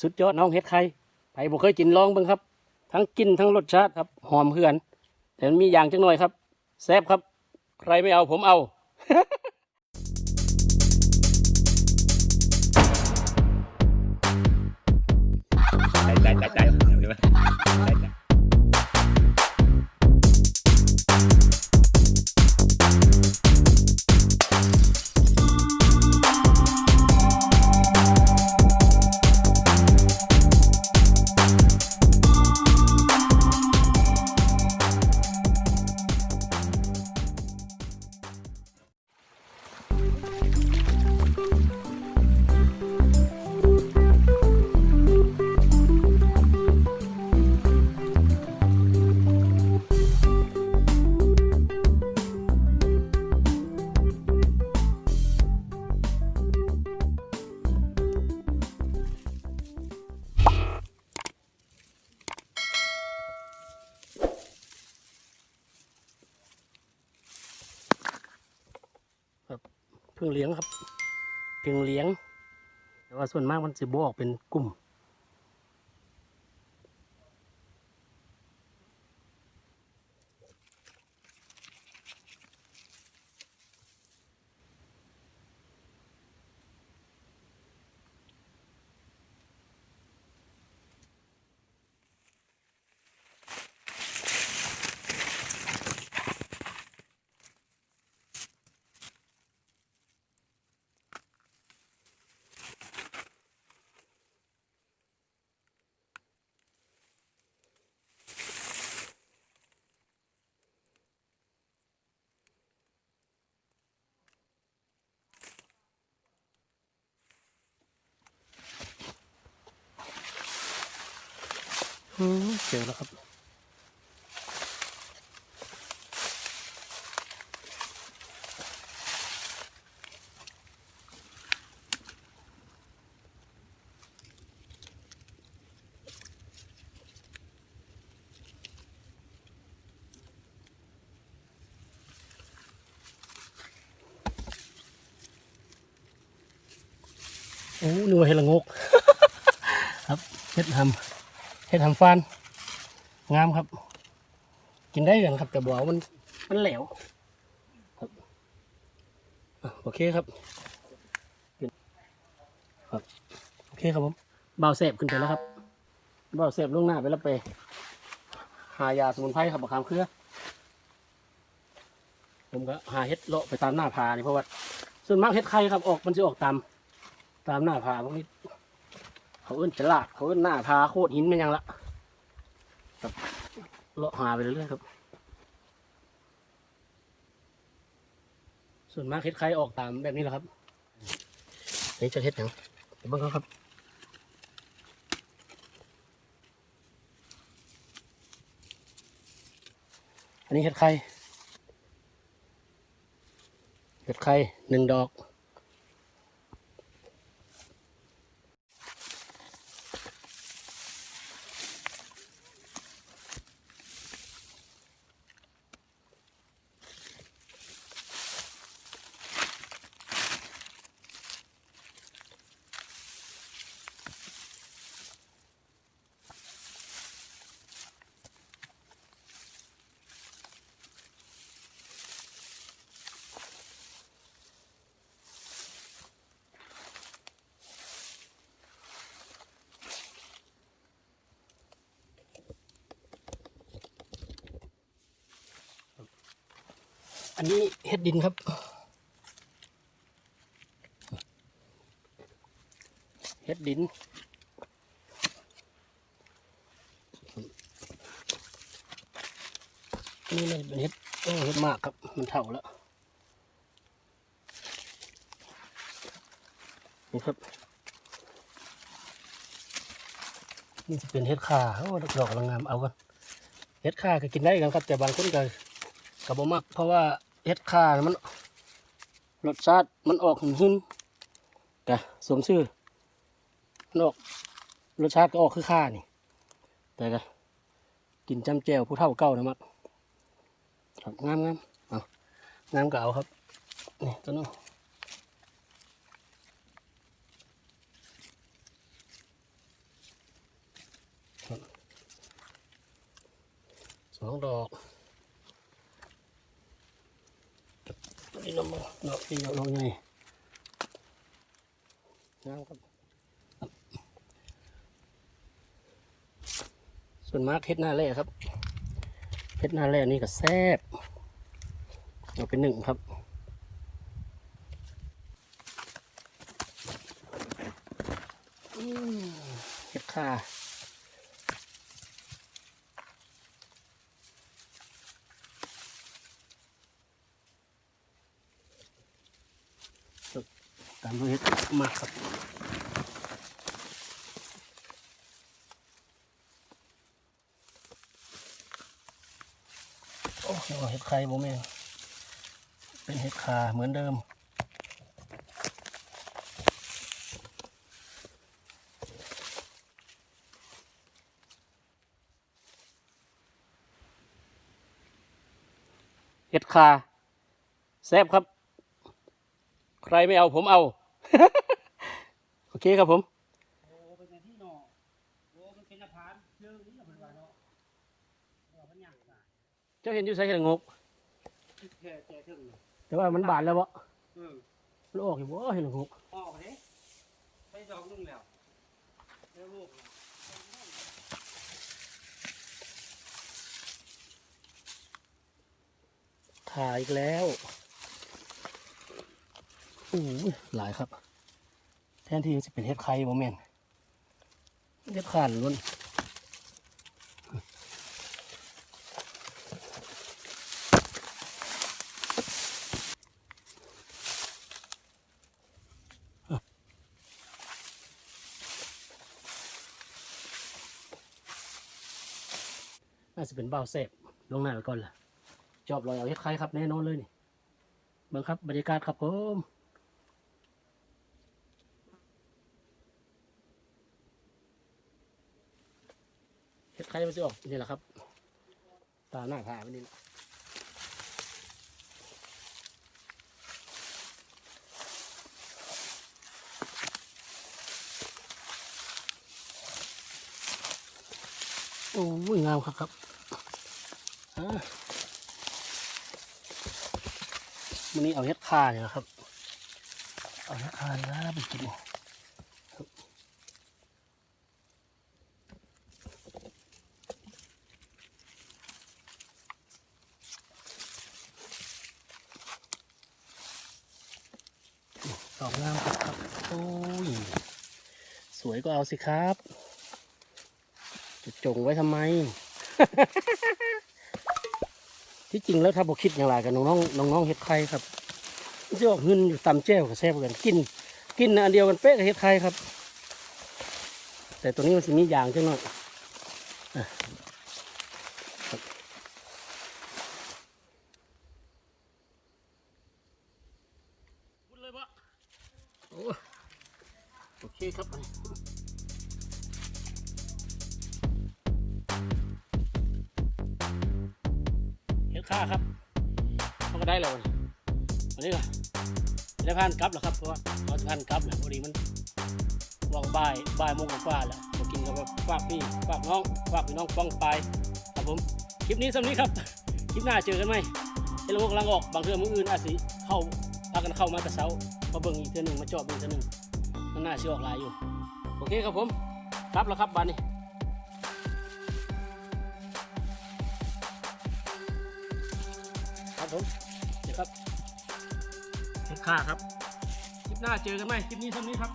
สุดยอดน้องเฮ็ดไข่ไผบ่เคยกินลองเบิ่งครับ ทั้งกินทั้งรสชาติครับหอมเพื่อนแต่มันมีอย่างจังหน่อยครับแซ่บครับ ใครไม่เอาผมเอา พึ่งเลี้ยงครับพึ่งเลี้ยง แต่ว่าส่วนมากมันจะบออกเป็นกลุ่ม เจอแล้วครับ โอ้นึกว่าเห็ดละงก ครับเห็ดทำ เห็ดทำฟานงามครับ กินได้กันครับแต่บอกว่ามันมันแหลวครับโอเคครับครับโอเคครับผมเบาเสพขึ้นไปแล้วครับเบาเสพล่วงหน้าไปแล้วไป หายาสมุนไพรครับบักขามเครือผมก็หาเห็ดเลาะไปตามหน้าผานี่เพราะว่าส่วนมากเห็ดไข่ครับออกมันจะออกตามตามหน้าผาพวกนี้ เขาเอื้นฉลาดเขาเอื้นหน้าผาโคตรหินมันยังละครับเลาะหาไปเรื่อยๆครับ ส่วนมากเห็ดไข่ออกตามแบบนี้แหละครับนี่จะเห็ดหยังเดี๋ยวบ้างครับอันนี้เห็ดไข่ เห็ดไข่หนึ่งดอก อันนี้เห็ดดินครับ เห็ดดิน นี่มันเป็นเห็ดโอ้เห็ดมากครับ มันเท่าแล้ว นี่ครับ นี่จะเป็นเห็ดข่าโอ้ดอกกำลังงามเอากันเห็ดข่าก็กินได้กันครับ แต่บางคนก็กับบ่มักเพราะว่า เฮ็ดข่ามันรสชาติมันออกหุ่นหุ่นกะสมชื่อมันออกรสชาติก็ออกคือข่านี่ แต่กะกินจำแจวผู้เท่าเก่านะมัดครับงามงามเอางามเก่าครับนี่ตัวนู้นสองดอก นี่น้ำมันดอกที่ดอกดอกใหญ่งครับส่วนมากเฮ็ดหน้าแร่ครับเฮ็ดหน้าแร่นี่ก็แซ่บเอาเป็นหนึ่งครับอืมเฮ็ดข่า ตามด้วยเฮ็ดมากครับโอ้ยเห็ดไข่บ่แม่เป็นเห็ดขาเหมือนเดิมเห็ดขาแซ่บครับ ใครไม่เอาผมเอา โอเคครับผม โอ้เป็นที่นอโอ้มันเป็นอาพานเรื่องนี้มันว่าเนาะว่ามันยังค่ะเจ้าเห็นอยู่ใส่เห็ดงกแค่แค่ถึงแต่ว่ามันบานแล้วบ่เออมันออกอยู่บ่เห็ดงกออกเลยไปดอกนึงแล้วแล้วลูกถ่ายอีกแล้วโอ้หลายครับ แทนที่จะเป็นเห็ดไข่บ่แม่นเห็ดข่านล้วนน่าจะเป็นเบ้าเสพลงหน้าไปก่อนล่ะ จอบลอยเอาเฮ็ดไข่ครับแน่นอนเลยนี่เบิ่งครับบรรยากาศครับผม เฮ็ดไข่มันจะออกนี่แหละครับ ตาหน้าผามันนี่โอ้ยงามครับครับวันนี้เอาเฮ็ดคาเนี่ยครับ เอาเฮ็ดคาเนี่ยนะไปกินครับ ดอกงามครับครับโอ้ยสวยก็เอาสิครับจะจงไว้ทำไม ที่จริงแล้วถ้าบอคิดอย่างไรกับน้องๆน้องเฮ็ดไข่ครับมันจะออกเงินอยู่ตำแจ้วกับแซ่บกันกิน กินอันเดียวกันเป๊ะกับเฮ็ดไข่ครับ แต่ตัวนี้มันสิมีอย่างจังหน่อยอะครับพูดเลยปะโอ้โอเคครับอันนี้เฮ็ดข้าครับเขาก็ได้แล้ววันนี้ก็ได้พันกลับแล้วครับเพราะว่าเราจะพันกลับแหละพอดีมันวางบ่ายบ่ายโมงกว่าๆแล้วมากินกับฝากพี่ฝากน้องฝากพี่น้องป้องไปครับผมคลิปนี้สำนี้ครับคลิปหน้าเจอกันไหมเอลโมกำลังออกบางเทื่อมืออื่นอาจสิเข้าพากันเข้ามาแต่เช้ามาเบิ่งอีกเทื่อหนึ่งมาจอบอีกเทื่อหนึ่ง มันน่าเชื่อออกหลายอยู่ โอเคครับผมครับแล้วครับบานนี้ครับผมเดี๋ยวครับเห็ดข่าครับ คลิปหน้าเจอกันไหมคลิปนี้เท่านี้ครับ